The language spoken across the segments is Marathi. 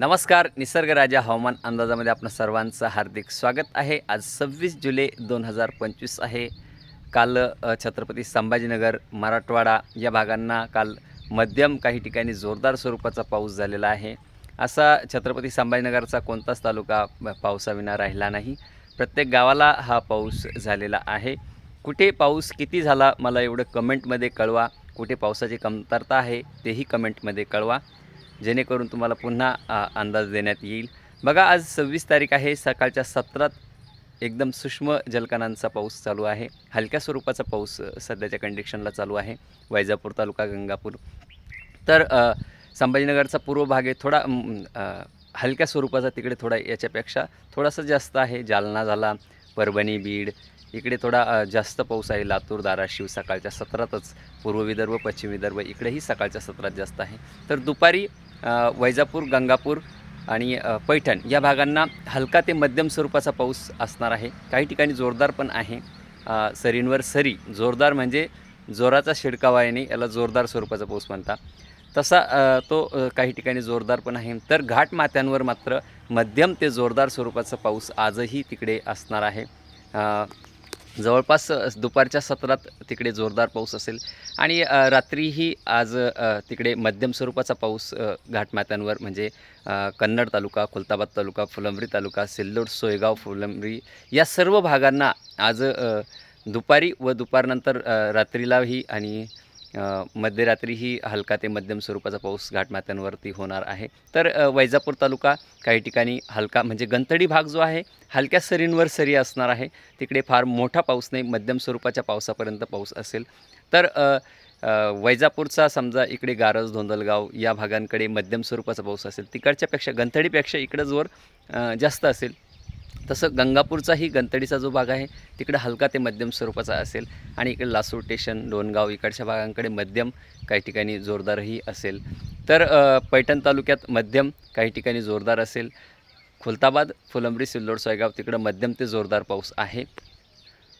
नमस्कार निसर्गराजा हवामान अंदाजामध्ये आपलं सर्वांचं हार्दिक स्वागत आहे. आज सव्वीस जुलै दोन हजार पंचवीस आहे. काल छत्रपती संभाजीनगर मराठवाडा या भागांना काल मध्यम काही ठिकाणी जोरदार स्वरूपाचा पाऊस झालेला आहे. असा छत्रपती संभाजीनगरचा कोणताच तालुका पावसाविना राहिला नाही. प्रत्येक गावाला हा पाऊस झालेला आहे. कुठे पाऊस किती झाला मला एवढं कमेंटमध्ये कळवा. कुठे पावसाची कमतरता आहे तेही कमेंटमध्ये कळवा. जेणेकरून तुम्हाला पुन्हा अंदाज देण्यात येईल. बघा आज सव्वीस तारीख आहे. सकाळच्या सत्रात एकदम सूक्ष्म जलकणांचा पाऊस चालू आहे. हलक्या स्वरूपाचा पाऊस सध्याच्या कंडिशनला चालू आहे. वैजापूर तालुका गंगापूर. तर संभाजीनगरचा पूर्व भाग आहे. थोडा हलक्या स्वरूपाचा तिकडे थोडा याच्यापेक्षा थोडासा जास्त आहे. जालना झाला परभणी बीड इकडे थोडा जास्त पाऊस आहे. लातूर धाराशिव सकाळच्या सत्रातच. पूर्व विदर्भ पश्चिम विदर्भ इकडेही सकाळच्या सत्रात जास्त आहे. तर दुपारी वैजापूर गंगापूर आणि पैठण या भागांना हलका ते मध्यम स्वरूपाचा पाऊस असणार आहे. काही ठिकाणी जोरदार पण आहे. सरींवर सरी. जोरदार म्हणजे जोराचा शिडकावा येणे याला जोरदार स्वरूपाचा पाऊस म्हणतात. तसा तो काही ठिकाणी जोरदार पण आहे. तर घाट माथ्यांवर मात्र मध्यम ते जोरदार स्वरूपाचा पाऊस आजही तिकडे असणार आहे. जवळपास दुपारच्या सत्रात तिकडे जोरदार पाऊस असेल. आणि रात्रीही आज तिकडे मध्यम स्वरूपाचा पाऊस घाटमात्यांवर घाटमाथ्यांवर म्हणजे कन्नड तालुका खुलताबाद तालुका फुलंब्री तालुका सिल्लोड सोयगाव फुलंब्री या सर्व भागांना आज दुपारी व दुपारनंतर रात्रीलाही आणि मध्यरात्रीही हलका ते मध्यम स्वरूपाचा पाऊस घाटमाथ्यांवरती होणार आहे. तर वैजापूर तालुका काही ठिकाणी हलका म्हणजे गंतडी भाग जो आहे हलक्या सरींवर सरी असणार आहे. तिकडे फार मोठा पाऊस नाही मध्यम स्वरूपाच्या पावसापर्यंत पाऊस असेल. तर वैजापूरचा समजा इकडे गारज धोंदलगाव या भागांकडे मध्यम स्वरूपाचा पाऊस असेल. तिकडच्यापेक्षा गंथडीपेक्षा इकडं जोर जास्त असेल. तसं गंगापूरचाही गणतडीचा जो भाग आहे तिकडं हलका ते मध्यम स्वरूपाचा असेल आणि इकडे लासूर स्टेशन डोनगाव इकडच्या भागांकडे मध्यम काही ठिकाणी जोरदारही असेल. तर पैठण तालुक्यात मध्यम काही ठिकाणी जोरदार असेल. खुलताबाद फुलंब्री सिल्लोड सोयगाव तिकडं मध्यम ते जोरदार पाऊस आहे.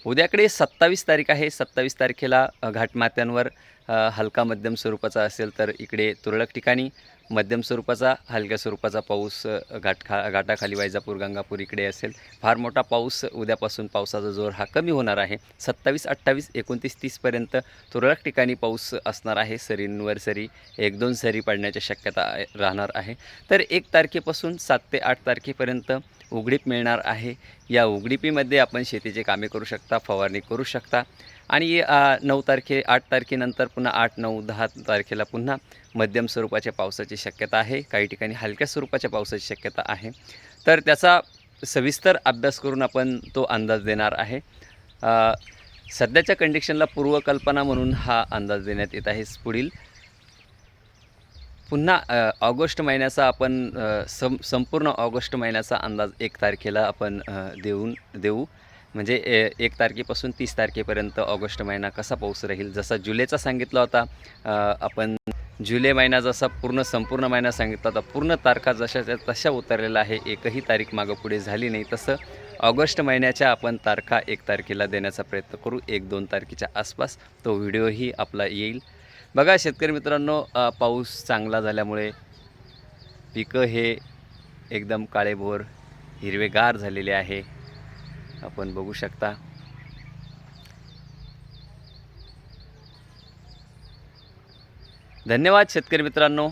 उद्याकडे सत्तावीस तारीख आहे. सत्तावीस तारखेला घाटमात्यांवर घाटमाथ्यांवर हलका मध्यम स्वरूपाचा असेल तर इकडे तुरळक ठिकाणी मध्यम स्वरूपाचा हलक्या स्वरूपाचा पाऊस घाट खा घाटाखाली वैजापूर गंगापूर इकडे असेल. फार मोठा पाऊस उद्यापासून पावसाचा जोर हा कमी होणार आहे. सत्तावीस अठ्ठावीस एकोणतीस तीसपर्यंत तुरळक ठिकाणी पाऊस असणार आहे. सरींवर सरी एक दोन सरी पडण्याची शक्यता राहणार आहे. तर एक तारखेपासून सात ते आठ तारखेपर्यंत उघडीप मिळणार आहे. या उघडीपीमध्ये आपण शेतीचे कामे करू शकता फवारणी करू शकता. आणि नऊ तारखे आठ तारखेनंतर पुन्हा आठ नऊ दहा तारखेला पुन्हा मध्यम स्वरूपाच्या पावसाची शक्यता आहे. काही ठिकाणी हलक्या स्वरूपाच्या पावसाची शक्यता आहे. तर त्याचा सविस्तर अभ्यास करून आपण तो अंदाज देणार आहे. सध्याच्या कंडिशनला पूर्वकल्पना म्हणून हा अंदाज देण्यात येत आहे पुढील. पुन्हा ऑगस्ट महिन्याचा आपण सं संपूर्ण ऑगस्ट महिन्याचा अंदाज एक तारखेला आपण देऊन देऊ. म्हणजे ए एक तारखेपासून तीस तारखेपर्यंत ऑगस्ट महिना कसा पाऊस राहील? जसा जुलैचा सांगितला होता आपण जुलै महिना जसा पूर्ण संपूर्ण महिना सांगितला होता पूर्ण तारखा जशा तशा उतरलेला आहे एकही तारीख मागं पुढे झाली नाही. तसं ऑगस्ट महिन्याच्या आपण तारखा एक तारखेला देण्याचा प्रयत्न करू. एक दोन तारखेच्या आसपास तो व्हिडिओही आपला येईल. बघा शेतकरी मित्रांनो पाऊस चांगला झाल्यामुळे पिकं हे एकदम काळेभोर हिरवेगार झालेले आहे. आपण बघू शकता. धन्यवाद शेतकरी मित्रांनो.